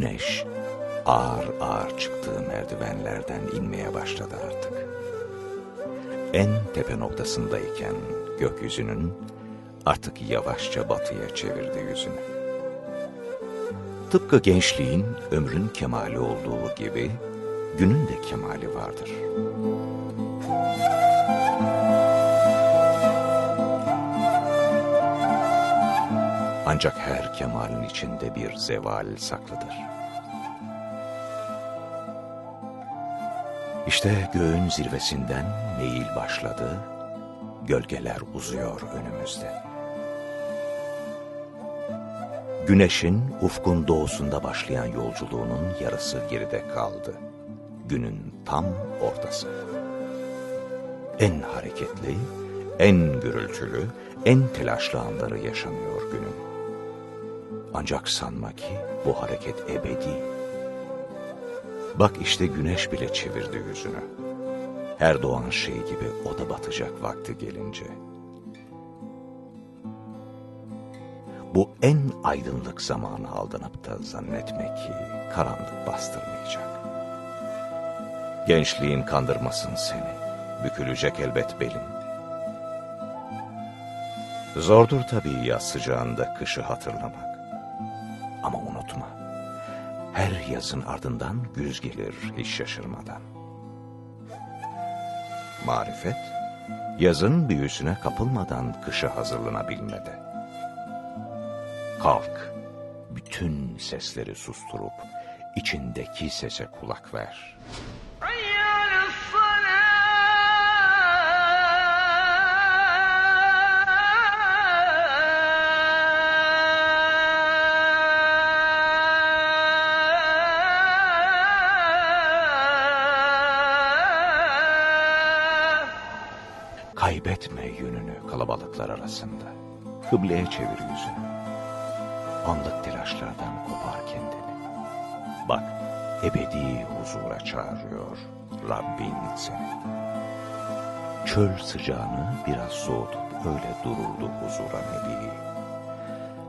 Güneş ağır ağır çıktığı merdivenlerden inmeye başladı artık. En tepe noktasındayken gökyüzünün artık yavaşça batıya çevirdi yüzünü. Tıpkı gençliğin ömrün kemali olduğu gibi günün de kemali vardır. Ancak her kemalin içinde bir zeval saklıdır. İşte göğün zirvesinden meyil başladı, gölgeler uzuyor önümüzde. Güneşin ufkun doğusunda başlayan yolculuğunun yarısı geride kaldı. Günün tam ortası. En hareketli, en gürültülü, en telaşlı anları yaşanıyor günün. Ancak sanma ki bu hareket ebedi. Bak işte güneş bile çevirdi yüzünü. Her doğan şey gibi o da batacak vakti gelince. Bu en aydınlık zamanı aldanıp da zannetmek ki karanlık bastırmayacak. Gençliğin kandırmasın seni, bükülecek elbet belin. Zordur tabii yaz sıcağında kışı hatırlamak. Her yazın ardından güz gelir hiç şaşırmadan. Marifet, yazın büyüsüne kapılmadan kışa hazırlanabilmede. Kalk, bütün sesleri susturup içindeki sese kulak ver. Kaybetme yönünü kalabalıklar arasında. Kıbleye çevir yüzünü. Anlık telaşlardan kopar kendini. Bak, ebedi huzura çağırıyor Rabbin seni. Çöl sıcağını biraz soğutup öyle duruldu huzura nebi.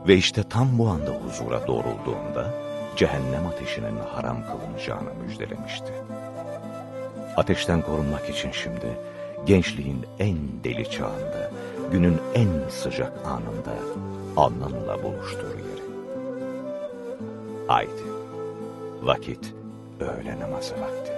Ve işte tam bu anda huzura doğrulduğunda cehennem ateşinin haram kılınacağını müjdelemişti. Ateşten korunmak için şimdi gençliğin en deli çağında, günün en sıcak anında alnınla buluştur yeri. Haydi, vakit öğle namazı vakti.